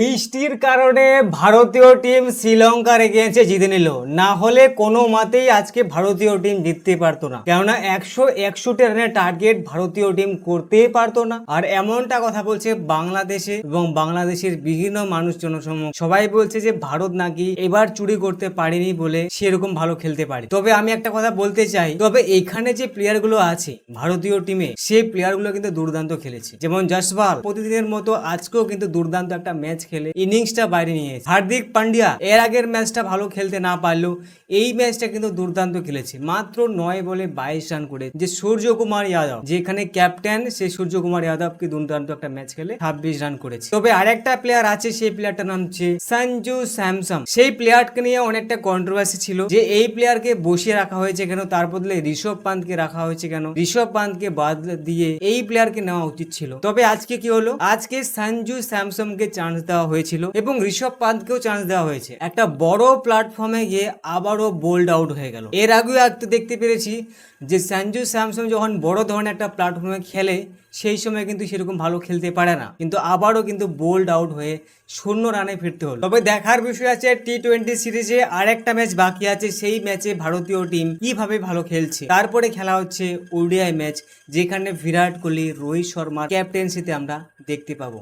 বৃষ্টির কারণে ভারতীয় টিম শ্রীলঙ্কার এগেন্সে জিতে নিল। না হলে কোনো মতেই আজকে ভারতীয় টিম জিততে পারতো না। কেননা একশো একষট্টি রানের টার্গেট ভারতীয় টিম করতেই পারতো না। আর এমনটা কথা বলছে বাংলাদেশে এবং বাংলাদেশের বিভিন্ন মানুষ জনসমূহ সবাই বলছে যে ভারত নাকি এবার চুরি করতে পারেনি বলে সেরকম ভালো খেলতে পারে। তবে আমি একটা কথা বলতে চাই, তবে এখানে যে প্লেয়ারগুলো আছে ভারতীয় টিমে, সেই প্লেয়ারগুলো কিন্তু দুর্দান্ত খেলেছে। যেমন জসওয়াল প্রতিদিনের মতো আজকেও কিন্তু দুর্দান্ত একটা ম্যাচ খেলে ইনিংসটা বাইরে নিয়ে হার্দিক পান্ডিয়া এর আগের ম্যাচটা ভালো খেলতে না পারলেও এই ম্যাচটা কিন্তু দুর্দান্ত খেলেছে। মাত্র নয় বলে বাইশ রান করে যে সূর্য কুমার যাদব, যেখানে ক্যাপ্টেন সেই সূর্য কুমার যাদবকে দুর্দান্ত একটা ম্যাচ খেলে ছাব্বিশ রান করেছে। তবে আরেকটা প্লেয়ার আছে, সেই প্লেয়ারটার নাম হচ্ছে সঞ্জু স্যামসং সেই প্লেয়ারকে নিয়ে অনেকটা কন্ট্রোভার্সি ছিল যে এই প্লেয়ারকে বসিয়ে রাখা হয়েছে কেন, তার বদলে ঋষভ পান্তকে রাখা হয়েছে কেন, ঋষভ পান্তকে বাদ দিয়ে এই প্লেয়ারকে নেওয়া উচিত ছিল। তবে আজকে কি হলো? আজকে সঞ্জু স্যামসংকে চান্স দেওয়া হয়েছিল এবং ঋষভ পান্তকেও চান্স দেওয়া হয়েছে। একটা বড় প্ল্যাটফর্মে গিয়ে আবারও বোল্ড আউট হয়ে গেল। এর আগেও একটু দেখতে পেরেছি যে সঞ্জু স্যামসং যখন বড় ধরনের একটা প্ল্যাটফর্মে খেলে, সেই সময় কিন্তু সেরকম ভালো খেলতে পারে না। কিন্তু আবারও কিন্তু বোল্ড আউট হয়ে শূন্য রানে ফিরতে হলো। তবে দেখার বিষয় আছে টি টোয়েন্টি সিরিজে আরেকটা ম্যাচ বাকি আছে। সেই ম্যাচে ভারতীয় টিম কীভাবে ভালো খেলছে? তারপরে খেলা হচ্ছে ওডিআই ম্যাচ যেখানে বিরাট কোহলি, রোহিত শর্মার ক্যাপ্টেন্সিতে আমরা দেখতে পাবো।